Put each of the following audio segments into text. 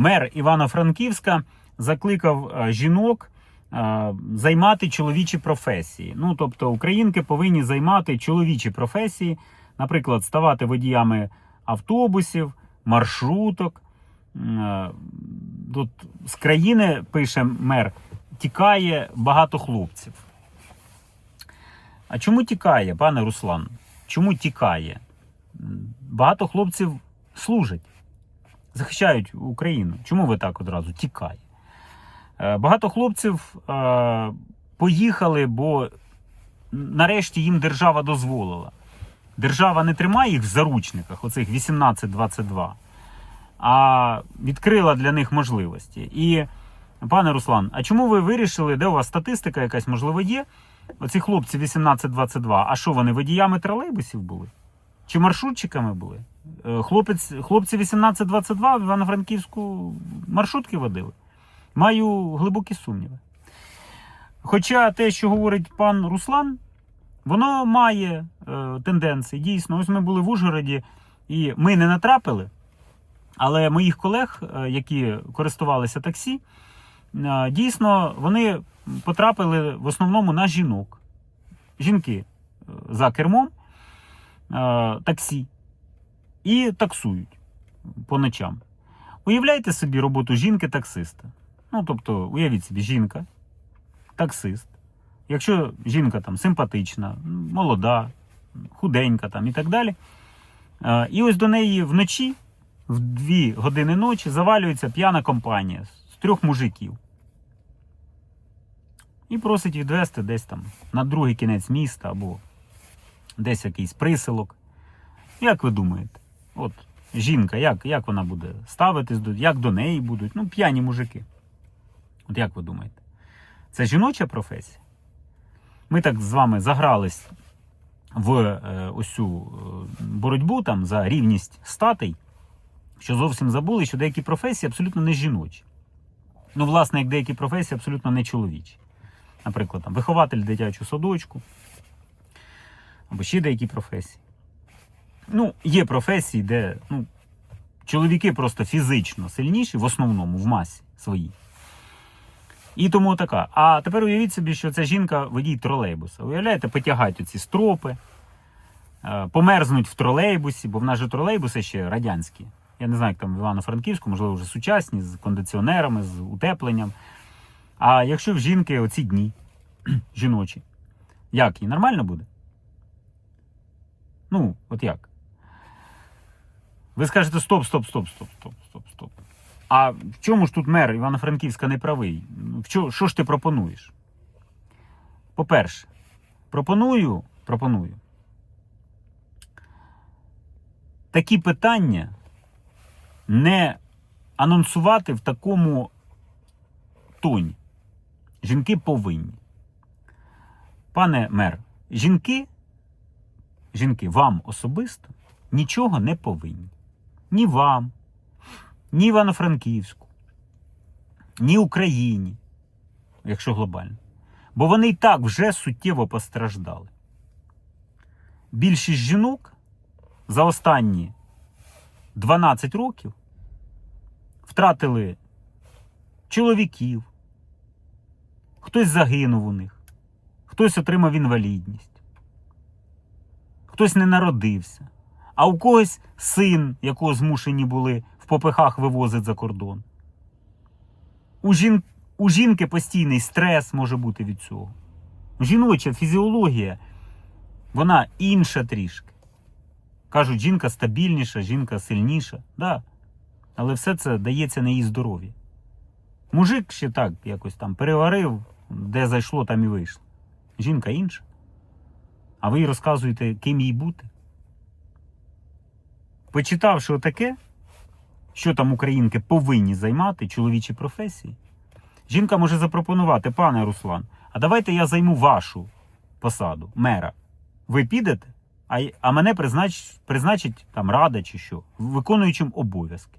мер Івано-Франківська закликав е, жінок е, займати чоловічі професії. Ну, тобто, українки повинні займати чоловічі професії, наприклад, ставати водіями автобусів, маршруток. Е, Тут з країни, пише мер, тікає багато хлопців. А чому тікає, пане Руслан? Чому тікає? Багато хлопців служать, захищають Україну. Чому ви так одразу тікає? Е, Багато хлопців е, поїхали, бо нарешті їм держава дозволила. Держава не тримає їх в заручниках, оцих 18-22, а відкрила для них можливості. І, пане Руслан, а чому ви вирішили, де у вас статистика якась можливо є? Оці хлопці 18-22, а що вони водіями тролейбусів були? Чи маршрутчиками були? Е, Хлопець, хлопці 18-22 в Івано-Франківську маршрутки водили. Маю глибокі сумніви. Хоча те, що говорить пан Руслан, воно має е, тенденції. Дійсно, ось ми були в Ужгороді, і ми не натрапили. Але моїх колег, е, які користувалися таксі, е, дійсно вони потрапили в основному на жінок. Жінки е, за кермом е, таксі і таксують по ночам. Уявляйте собі роботу жінки-таксиста. Ну, тобто, уявіть собі, жінка, таксист. Якщо жінка там симпатична, молода, худенька там і так далі. І ось до неї вночі, в 2 години ночі, завалюється п'яна компанія з трьох мужиків. І просить відвести десь там на другий кінець міста або десь якийсь присилок. Як ви думаєте? От жінка, як, як вона буде ставитись як до неї будуть? Ну, п'яні мужики. От як ви думаєте? Це жіноча професія? Ми так з вами загрались в е, ось цю е, боротьбу там за рівність статей, що зовсім забули, що деякі професії абсолютно не жіночі. Ну, власне, як деякі професії абсолютно не чоловічі. Наприклад, там, вихователь дитячого садочку, або ще деякі професії. Ну, є професії, де ну, чоловіки просто фізично сильніші, в основному, в масі своїй. І тому така. А тепер уявіть собі, що ця жінка водій тролейбуса. Уявляєте, потягають оці стропи, е, померзнуть в тролейбусі, бо в нас же тролейбуси ще радянські. Я не знаю, як там в Івано-Франківську, можливо, вже сучасні, з кондиціонерами, з утепленням. А якщо в жінки оці дні жіночі, як їй нормально буде? Ну, от як? Ви скажете стоп, стоп, стоп, стоп, стоп, стоп, стоп. А в чому ж тут мер Івано-Франківська не правий? В чо, що ж ти пропонуєш? По-перше, пропоную, пропоную такі питання не анонсувати в такому тоні. Жінки повинні. Пане мер, жінки, жінки вам особисто нічого не повинні. Ні вам, ні Івано-Франківську, ні Україні, якщо глобально. Бо вони і так вже суттєво постраждали. Більшість жінок за останні 12 років втратили чоловіків, хтось загинув у них, хтось отримав інвалідність, хтось не народився, а у когось син, якого змушені були в попихах вивозити за кордон. У, жін... у жінки постійний стрес може бути від цього. Жіноча фізіологія, вона інша трішки. Кажуть, жінка стабільніша, жінка сильніша. Да. Але все це дається на її здоров'я. Мужик ще так якось там переварив, де зайшло, там і вийшло. Жінка інша. А ви їй розказуєте, ким їй бути. Почитавши отаке, що там українки повинні займати чоловічі професії, жінка може запропонувати, пане Руслан, а давайте я займу вашу посаду, мера. Ви підете, а, а мене признач, призначить там рада чи що, виконуючим обов'язки.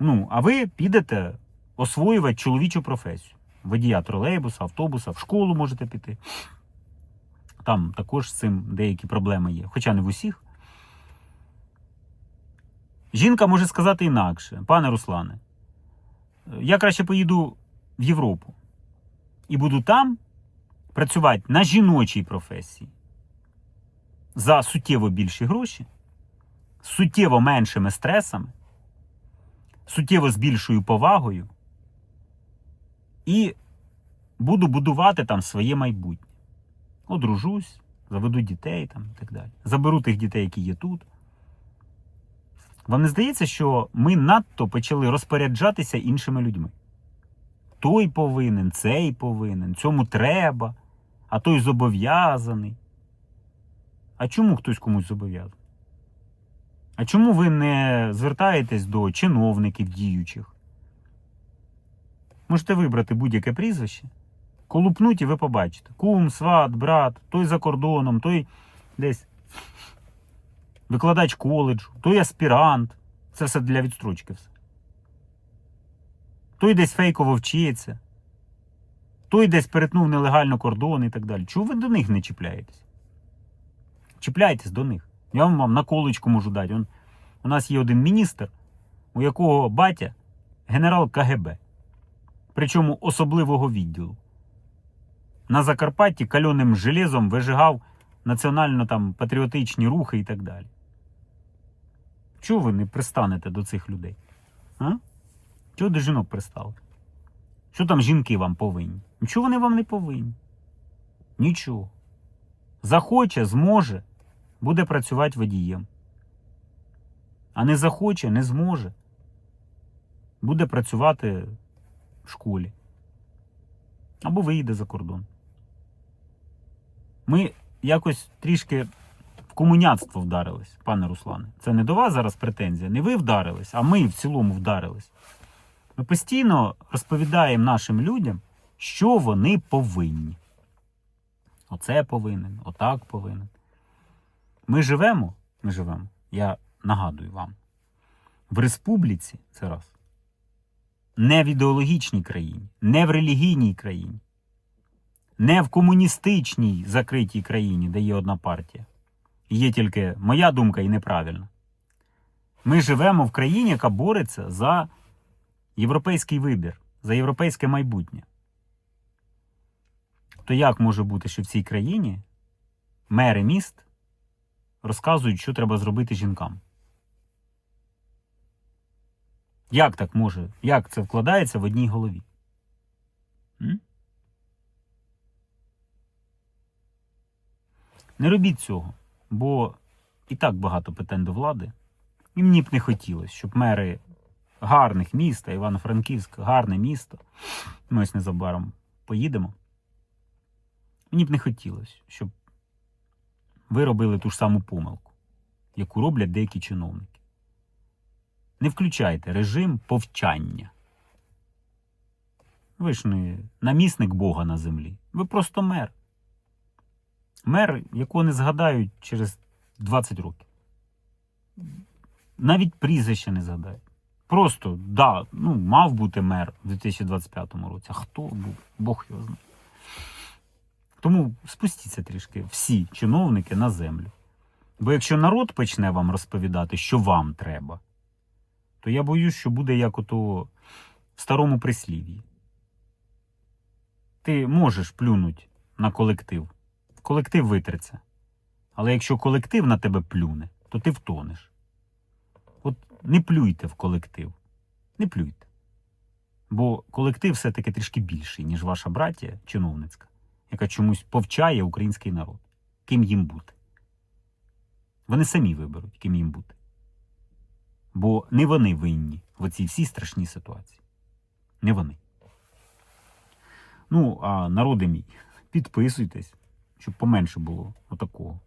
Ну, а ви підете освоювати чоловічу професію. Водія тролейбуса, автобуса, в школу можете піти. Там також з цим деякі проблеми є, хоча не в усіх. Жінка може сказати інакше, пане Руслане, я краще поїду в Європу і буду там працювати на жіночій професії за суттєво більші гроші, суттєво меншими стресами, суттєво з більшою повагою і буду будувати там своє майбутнє. Одружусь, заведу дітей там і так далі. Заберу тих дітей, які є тут. Вам не здається, що ми надто почали розпоряджатися іншими людьми? Той повинен, цей повинен, цьому треба, а той зобов'язаний. А чому хтось комусь зобов'язаний? А чому ви не звертаєтесь до чиновників діючих? Можете вибрати будь-яке прізвище, колупнуть і ви побачите. Кум, сват, брат, той за кордоном, той десь викладач коледжу, той аспірант. Це все для відстрочки все. Той десь фейково вчиться, той десь перетнув нелегально кордон і так далі. Чого ви до них не чіпляєтесь? Чіпляйтесь до них. Я вам, вам на колечку можу дати. Он, у нас є один міністр, у якого батя генерал КГБ. Причому особливого відділу. На Закарпатті кальоним железом вижигав національно патріотичні рухи і так далі. Чого ви не пристанете до цих людей? А? Чого до жінок пристали? Що там жінки вам повинні? Нічого вони вам не повинні. Нічого. Захоче, зможе, буде працювати водієм. А не захоче, не зможе. Буде працювати в школі. Або виїде за кордон. Ми якось трішки комуняцтво вдарились, пане Руслане. Це не до вас зараз претензія. Не ви вдарились, а ми в цілому вдарились. Ми постійно розповідаємо нашим людям, що вони повинні. Оце повинен, отак повинен. Ми живемо, ми живемо, я нагадую вам, в республіці це раз. Не в ідеологічній країні, не в релігійній країні, не в комуністичній закритій країні, де є одна партія. Є тільки моя думка і неправильна. Ми живемо в країні, яка бореться за європейський вибір, за європейське майбутнє. То як може бути, що в цій країні мери міст розказують, що треба зробити жінкам? Як так може? Як це вкладається в одній голові? М? Не робіть цього, бо і так багато питань до влади. І мені б не хотілося, щоб мери гарних міст, Івано-Франківськ гарне місто. Ми ось незабаром поїдемо. Мені б не хотілося, щоб ви робили ту ж саму помилку, яку роблять деякі чиновники. Не включайте режим повчання. Ви ж не намісник Бога на землі. Ви просто мер. Мер, якого не згадають через 20 років. Навіть прізвище не згадають. Просто, да, ну, мав бути мер у 2025 році. А хто був? Бог його знає. Тому спустіться трішки всі чиновники на землю. Бо якщо народ почне вам розповідати, що вам треба, то я боюсь, що буде як ото в старому прислів'ї. Ти можеш плюнути на колектив. Колектив витреться. Але якщо колектив на тебе плюне, то ти втонеш. От не плюйте в колектив. Не плюйте. Бо колектив все-таки трішки більший, ніж ваша братія чиновницька, яка чомусь повчає український народ, ким їм бути. Вони самі виберуть, ким їм бути. Бо не вони винні в оцій всій страшній ситуації. Не вони. Ну, а народи мій, підписуйтесь, щоб поменше було отакого.